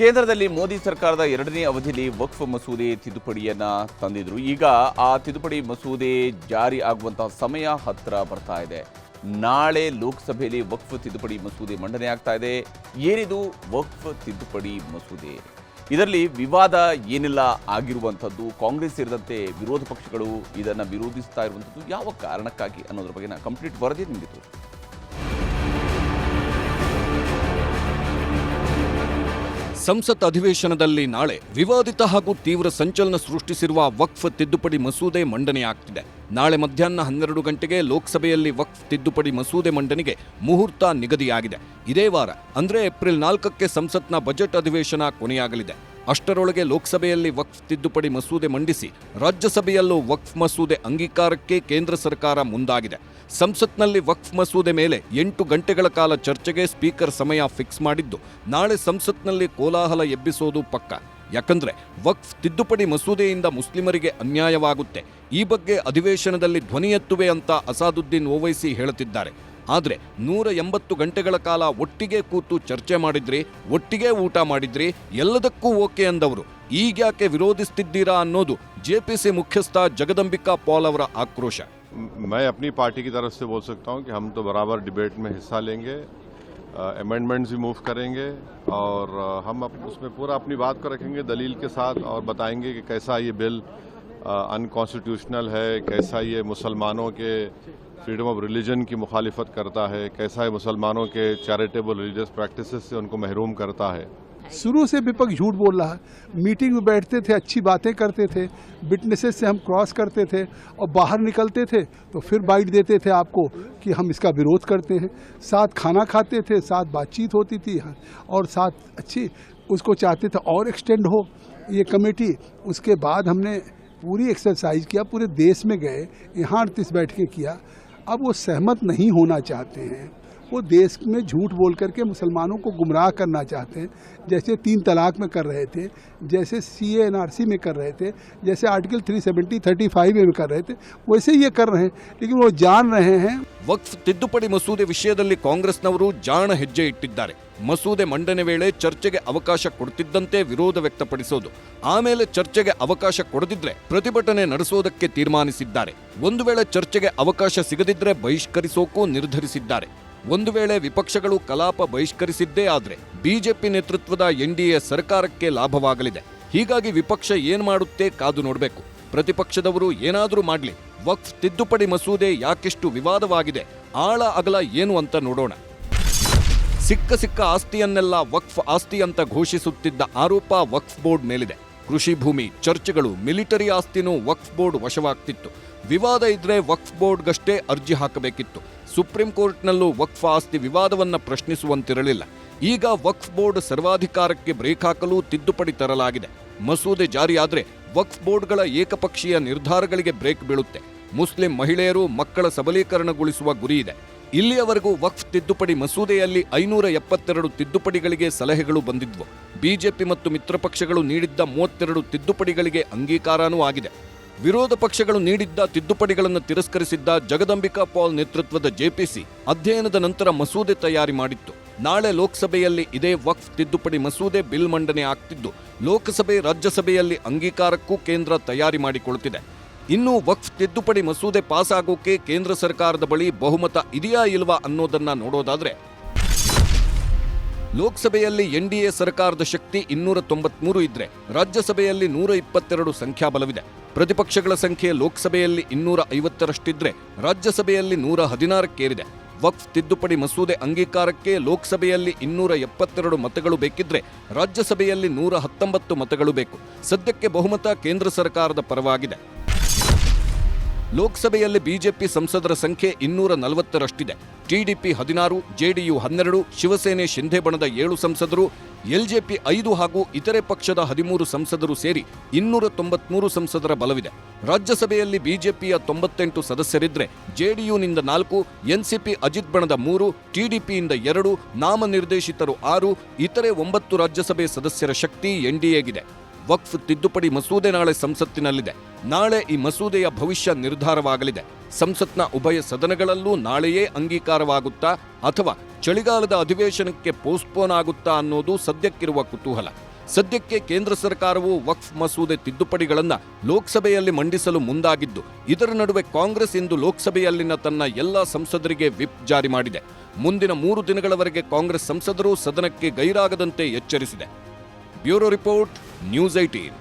ಕೇಂದ್ರದಲ್ಲಿ ಮೋದಿ ಸರ್ಕಾರದ ಎರಡನೇ ಅವಧಿಯಲ್ಲಿ ವಕ್ಫ್ ಮಸೂದೆ ತಿದ್ದುಪಡಿಯನ್ನ ತಂದಿದ್ರು. ಈಗ ಆ ತಿದ್ದುಪಡಿ ಮಸೂದೆ ಜಾರಿ ಆಗುವಂತಹ ಸಮಯ ಹತ್ತಿರ ಬರ್ತಾ ಇದೆ. ನಾಳೆ ಲೋಕಸಭೆಯಲ್ಲಿ ವಕ್ಫ್ ತಿದ್ದುಪಡಿ ಮಸೂದೆ ಮಂಡನೆ ಆಗ್ತಾ ಇದೆ. ಏನಿದು ವಕ್ಫ್ ತಿದ್ದುಪಡಿ ಮಸೂದೆ? ಇದರಲ್ಲಿ ವಿವಾದ ಏನೆಲ್ಲ ಆಗಿರುವಂಥದ್ದು, ಕಾಂಗ್ರೆಸ್ ಸೇರಿದಂತೆ ವಿರೋಧ ಪಕ್ಷಗಳು ಇದನ್ನು ವಿರೋಧಿಸ್ತಾ ಇರುವಂಥದ್ದು ಯಾವ ಕಾರಣಕ್ಕಾಗಿ ಅನ್ನೋದ್ರ ಬಗ್ಗೆ ನಾನು ಕಂಪ್ಲೀಟ್ ವರದಿ ನಿಮಗೆ ಸಂಸತ್ ಅಧಿವೇಶನದಲ್ಲಿ ನಾಳೆ ವಿವಾದಿತ ಹಾಗೂ ತೀವ್ರ ಸಂಚಲನ ಸೃಷ್ಟಿಸಿರುವ ವಕ್ಫ್ ತಿದ್ದುಪಡಿ ಮಸೂದೆ ಮಂಡನೆಯಾಗ್ತಿದೆ ನಾಳೆ ಮಧ್ಯಾಹ್ನ ಹನ್ನೆರಡು ಗಂಟೆಗೆ ಲೋಕಸಭೆಯಲ್ಲಿ ವಕ್ಫ್ ತಿದ್ದುಪಡಿ ಮಸೂದೆ ಮಂಡನೆಗೆ ಮುಹೂರ್ತ ನಿಗದಿಯಾಗಿದೆ. ಇದೇ ವಾರ, ಅಂದರೆ ಏಪ್ರಿಲ್ ನಾಲ್ಕಕ್ಕೆ ಸಂಸತ್ನ ಬಜೆಟ್ ಅಧಿವೇಶನ ಕೊನೆಯಾಗಲಿದೆ. ಅಷ್ಟರೊಳಗೆ ಲೋಕಸಭೆಯಲ್ಲಿ ವಕ್ಫ್ ತಿದ್ದುಪಡಿ ಮಸೂದೆ ಮಂಡಿಸಿ ರಾಜ್ಯಸಭೆಯಲ್ಲೂ ವಕ್ಫ್ ಮಸೂದೆ ಅಂಗೀಕಾರಕ್ಕೆ ಕೇಂದ್ರ ಸರ್ಕಾರ ಮುಂದಾಗಿದೆ. ಸಂಸತ್ನಲ್ಲಿ ವಕ್ಫ್ ಮಸೂದೆ ಮೇಲೆ ಎಂಟು ಗಂಟೆಗಳ ಕಾಲ ಚರ್ಚೆಗೆ ಸ್ಪೀಕರ್ ಸಮಯ ಫಿಕ್ಸ್ ಮಾಡಿದ್ದು, ನಾಳೆ ಸಂಸತ್ನಲ್ಲಿ ಕೋಲಾಹಲ ಎಬ್ಬಿಸೋದು ಪಕ್ಕ. ಯಾಕಂದ್ರೆ ವಕ್ಫ್ ತಿದ್ದುಪಡಿ ಮಸೂದೆಯಿಂದ ಮುಸ್ಲಿಮರಿಗೆ ಅನ್ಯಾಯವಾಗುತ್ತೆ. ಈ ಬಗ್ಗೆ ಅಧಿವೇಶನದಲ್ಲಿ ಧ್ವನಿ ಎತ್ತುವೆ ಅಂತ ಅಸಾದುದ್ದೀನ್ ಓವೈಸಿ ಹೇಳುತ್ತಿದ್ದಾರೆ. ಆದ್ರೆ ನೂರ ಎಂಬತ್ತು ಗಂಟೆಗಳ ಕಾಲ ಒಟ್ಟಿಗೆ ಕೂತು ಚರ್ಚೆ ಮಾಡಿದ್ರಿ ಒಟ್ಟಿಗೆ ಊಟ ಮಾಡಿದ್ರಿ ಎಲ್ಲದಕ್ಕೂ ಓಕೆ ಅಂದವರು ಈಗ್ಯಾಕೆ ವಿರೋಧಿಸ್ತಿದ್ದೀರಾ ಅನ್ನೋದು ಜೆಪಿಸಿ ಮುಖ್ಯಸ್ಥ ಜಗದಂಬಿಕಾ ಪಾಲ್ ಅವರ ಆಕ್ರೋಶ मैं अपनी पार्टी की तरफ से बोल सकता हूं कि हम तो बराबर डिबेट में हिस्सा लेंगे अमेंडमेंट्स भी मूव करेंगे और अ, हम अप, उसमें पूरा अपनी बात को रखेंगे दलील के साथ और बताएंगे कि कैसा ये बिल अनकॉन्स्टिट्यूशनल है, कैसा ये मुसलमानों के फ्रीडम ऑफ़ रिलीजन की मुखालिफत करता है, कैसा ये मुसलमानों के चैरिटेबल रिलीजियस प्रैक्टिस से उनको महरूम करता है। शुरू से विपक्ष झूठ बोल रहा है। मीटिंग में बैठते थे, अच्छी बातें करते थे विटनेसेस से हम क्रॉस करते थे और बाहर निकलते थे तो फिर बाइट देते थे आपको कि हम इसका विरोध करते हैं। साथ खाना खाते थे, साथ बातचीत होती थी और साथ अच्छी, उसको चाहते थे और एक्सटेंड हो। ये कमेटी उसके बाद हमने पूरी एक्सरसाइज किया, पूरे देश में गए यहाँ अड़तीस बैठकें किया, अब वो सहमत नहीं होना चाहते हैं। वो देश में झूठ बोल करके मुसलमानों को गुमराह करना चाहते हैं जैसे तीन तलाक में कर रहे थे जैसे सी एन आर सी में कर रहे थे जैसे आर्टिकल 370 35 में कर रहे थे वैसे ये कर रहे हैं लेकिन वो जान रहे हैं ವಕ್ಫ್ ತಿದ್ದುಪಡಿ ಮಸೂದೆ ವಿಷಯದಲ್ಲಿ ಕಾಂಗ್ರೆಸ್ನವರು ಜಾಣ ಹೆಜ್ಜೆ ಇಟ್ಟಿದ್ದಾರೆ ಮಸೂದೆ ಮಂಡನೆ ವೇಳೆ ಚರ್ಚೆಗೆ ಅವಕಾಶ ಕೊಡ್ತಿದ್ದಂತೆ ವಿರೋಧ ವ್ಯಕ್ತಪಡಿಸೋದು ಆಮೇಲೆ ಚರ್ಚೆಗೆ ಅವಕಾಶ ಕೊಡದಿದ್ರೆ ಪ್ರತಿಭಟನೆ ನಡೆಸೋದಕ್ಕೆ ತೀರ್ಮಾನಿಸಿದ್ದಾರೆ ಒಂದು ವೇಳೆ ಚರ್ಚೆಗೆ ಅವಕಾಶ ಸಿಗದಿದ್ರೆ ಬಹಿಷ್ಕರಿಸೋಕೂ ನಿರ್ಧರಿಸಿದ್ದಾರೆ ಒಂದು ವೇಳೆ ವಿಪಕ್ಷಗಳು ಕಲಾಪ ಬಹಿಷ್ಕರಿಸಿದ್ದೇ ಆದರೆ ಬಿಜೆಪಿ ನೇತೃತ್ವದ ಎನ್ಡಿಎ ಸರ್ಕಾರಕ್ಕೆ ಲಾಭವಾಗಲಿದೆ. ಹೀಗಾಗಿ ವಿಪಕ್ಷ ಏನ್ ಮಾಡುತ್ತೆ ಕಾದು ನೋಡಬೇಕು. ಪ್ರತಿಪಕ್ಷದವರು ಏನಾದರೂ ಮಾಡ್ಲಿ. ವಕ್ಫ್ ತಿದ್ದುಪಡಿ ಮಸೂದೆ ಯಾಕೆಷ್ಟು ವಿವಾದವಾಗಿದೆ, ಆಳ ಅಗಲ ಏನು ಅಂತ ನೋಡೋಣ. ಸಿಕ್ಕ ಸಿಕ್ಕ ಆಸ್ತಿಯನ್ನೆಲ್ಲ ವಕ್ಫ್ ಆಸ್ತಿ ಅಂತ ಘೋಷಿಸುತ್ತಿದ್ದ ಆರೋಪ ವಕ್ಫ್ ಬೋರ್ಡ್ ಮೇಲಿದೆ. ಕೃಷಿ ಭೂಮಿ ಚರ್ಚ್ಗಳು ಮಿಲಿಟರಿ ಆಸ್ತಿನೂ ವಕ್ಫ್ ಬೋರ್ಡ್ ವಶವಾಗ್ತಿತ್ತು. ವಿವಾದ ಇದ್ರೆ ವಕ್ಫ್ ಬೋರ್ಡ್ಗಷ್ಟೇ ಅರ್ಜಿ ಹಾಕಬೇಕಿತ್ತು. ಸುಪ್ರೀಂ ಕೋರ್ಟ್ನಲ್ಲೂ ವಕ್ಫ್ ಆಸ್ತಿ ವಿವಾದವನ್ನು ಪ್ರಶ್ನಿಸುವಂತಿರಲಿಲ್ಲ. ಈಗ ವಕ್ಫ್ ಬೋರ್ಡ್ ಸರ್ವಾಧಿಕಾರಕ್ಕೆ ಬ್ರೇಕ್ ಹಾಕಲು ತಿದ್ದುಪಡಿ ತರಲಾಗಿದೆ. ಮಸೂದೆ ಜಾರಿಯಾದರೆ ವಕ್ಫ್ ಬೋರ್ಡ್ಗಳ ಏಕಪಕ್ಷೀಯ ನಿರ್ಧಾರಗಳಿಗೆ ಬ್ರೇಕ್ ಬೀಳುತ್ತೆ. ಮುಸ್ಲಿಂ ಮಹಿಳೆಯರು ಮಕ್ಕಳ ಸಬಲೀಕರಣಗೊಳಿಸುವ ಗುರಿ ಇದೆ. ಇಲ್ಲಿಯವರೆಗೂ ವಕ್ಫ್ ತಿದ್ದುಪಡಿ ಮಸೂದೆಯಲ್ಲಿ ಐನೂರ ಎಪ್ಪತ್ತೆರಡು ತಿದ್ದುಪಡಿಗಳಿಗೆ ಸಲಹೆಗಳು ಬಂದಿದ್ವು. ಬಿಜೆಪಿ ಮತ್ತು ಮಿತ್ರ ಪಕ್ಷಗಳು ನೀಡಿದ್ದ ಮೂವತ್ತೆರಡು ತಿದ್ದುಪಡಿಗಳಿಗೆ ಅಂಗೀಕಾರನೂ ಆಗಿದೆ. ವಿರೋಧ ಪಕ್ಷಗಳು ನೀಡಿದ್ದ ತಿದ್ದುಪಡಿಗಳನ್ನು ತಿರಸ್ಕರಿಸಿದ್ದ ಜಗದಂಬಿಕಾ ಪಾಲ್ ನೇತೃತ್ವದ ಜೆಪಿಸಿ ಅಧ್ಯಯನದ ನಂತರ ಮಸೂದೆ ತಯಾರಿ ಮಾಡಿತ್ತು. ನಾಳೆ ಲೋಕಸಭೆಯಲ್ಲಿ ಇದೇ ವಕ್ಫ್ ತಿದ್ದುಪಡಿ ಮಸೂದೆ ಬಿಲ್ ಮಂಡನೆ ಆಗ್ತಿದ್ದು, ಲೋಕಸಭೆ, ರಾಜ್ಯಸಭೆಯಲ್ಲಿ ಅಂಗೀಕಾರಕ್ಕೂ ಕೇಂದ್ರ ತಯಾರಿ ಮಾಡಿಕೊಳ್ಳುತ್ತಿದೆ. ಇನ್ನು ವಕ್ಫ್ ತಿದ್ದುಪಡಿ ಮಸೂದೆ ಪಾಸ್ ಆಗೋಕೆ ಕೇಂದ್ರ ಸರ್ಕಾರದ ಬಳಿ ಬಹುಮತ ಇದೆಯಾ ಇಲ್ವಾ ಅನ್ನೋದನ್ನ ನೋಡೋದಾದ್ರೆ ಲೋಕಸಭೆಯಲ್ಲಿ ಎನ್ಡಿಎ ಸರ್ಕಾರದ ಶಕ್ತಿ ಇನ್ನೂರ ತೊಂಬತ್ಮೂರು ಇದ್ರೆ ರಾಜ್ಯಸಭೆಯಲ್ಲಿ ನೂರ ಇಪ್ಪತ್ತೆರಡು ಸಂಖ್ಯಾಬಲವಿದೆ. ಪ್ರತಿಪಕ್ಷಗಳ ಸಂಖ್ಯೆ ಲೋಕಸಭೆಯಲ್ಲಿ ಇನ್ನೂರ ಐವತ್ತರಷ್ಟಿದ್ರೆ ರಾಜ್ಯಸಭೆಯಲ್ಲಿ ನೂರ ಹದಿನಾರಕ್ಕೇರಿದೆ. ವಕ್ಫ್ ತಿದ್ದುಪಡಿ ಮಸೂದೆ ಅಂಗೀಕಾರಕ್ಕೆ ಲೋಕಸಭೆಯಲ್ಲಿ ಇನ್ನೂರ ಎಪ್ಪತ್ತೆರಡು ಮತಗಳು ಬೇಕಿದ್ರೆ ರಾಜ್ಯಸಭೆಯಲ್ಲಿ ನೂರ ಹತ್ತೊಂಬತ್ತು ಮತಗಳು ಬೇಕು. ಸದ್ಯಕ್ಕೆ ಬಹುಮತ ಕೇಂದ್ರ ಸರ್ಕಾರದ ಪರವಾಗಿದೆ. ಲೋಕಸಭೆಯಲ್ಲಿ ಬಿಜೆಪಿ ಸಂಸದರ ಸಂಖ್ಯೆ ಇನ್ನೂರ ನಲವತ್ತರಷ್ಟಿದೆ. ಟಿಡಿಪಿ ಹದಿನಾರು, ಜೆಡಿಯು ಹನ್ನೆರಡು, ಶಿವಸೇನೆ ಶಿಂಧೆ ಬಣದ ಏಳು ಸಂಸದರು, ಎಲ್ಜೆಪಿ ಐದು ಹಾಗೂ ಇತರೆ ಪಕ್ಷದ ಹದಿಮೂರು ಸಂಸದರು ಸೇರಿ ಇನ್ನೂರ ತೊಂಬತ್ಮೂರು ಸಂಸದರ ಬಲವಿದೆ. ರಾಜ್ಯಸಭೆಯಲ್ಲಿ ಬಿಜೆಪಿಯ ತೊಂಬತ್ತೆಂಟು ಸದಸ್ಯರಿದ್ರೆ ಜೆಡಿಯುನಿಂದ ನಾಲ್ಕು, ಎನ್ಸಿಪಿ ಅಜಿತ್ ಬಣದ ಮೂರು, ಟಿಡಿಪಿಯಿಂದ ಎರಡು, ನಾಮನಿರ್ದೇಶಿತರು ಆರು, ಇತರೆ ಒಂಬತ್ತು ರಾಜ್ಯಸಭೆ ಸದಸ್ಯರ ಶಕ್ತಿ ಎನ್ಡಿಎಗಿದೆ ವಕ್ಫ್ ತಿದ್ದುಪಡಿ ಮಸೂದೆ ನಾಳೆ ಸಂಸತ್ತಿನಲ್ಲಿದೆ. ನಾಳೆ ಈ ಮಸೂದೆಯ ಭವಿಷ್ಯ ನಿರ್ಧಾರವಾಗಲಿದೆ. ಸಂಸತ್ನ ಉಭಯ ಸದನಗಳಲ್ಲೂ ನಾಳೆಯೇ ಅಂಗೀಕಾರವಾಗುತ್ತಾ ಅಥವಾ ಚಳಿಗಾಲದ ಅಧಿವೇಶನಕ್ಕೆ ಪೋಸ್ಟ್ಪೋನ್ ಆಗುತ್ತಾ ಅನ್ನೋದು ಸದ್ಯಕ್ಕಿರುವ ಕುತೂಹಲ. ಸದ್ಯಕ್ಕೆ ಕೇಂದ್ರ ಸರ್ಕಾರವು ವಕ್ಫ್ ಮಸೂದೆ ತಿದ್ದುಪಡಿಗಳನ್ನು ಲೋಕಸಭೆಯಲ್ಲಿ ಮಂಡಿಸಲು ಮುಂದಾಗಿದ್ದು, ಇದರ ನಡುವೆ ಕಾಂಗ್ರೆಸ್ ಇಂದು ಲೋಕಸಭೆಯಲ್ಲಿನ ತನ್ನ ಎಲ್ಲ ಸಂಸದರಿಗೆ ವಿಪ್ ಜಾರಿ ಮಾಡಿದೆ. ಮುಂದಿನ ಮೂರು ದಿನಗಳವರೆಗೆ ಕಾಂಗ್ರೆಸ್ ಸಂಸದರು ಸದನಕ್ಕೆ ಗೈರಾಗದಂತೆ ಎಚ್ಚರಿಸಿದೆ. Bureau report. News eighteen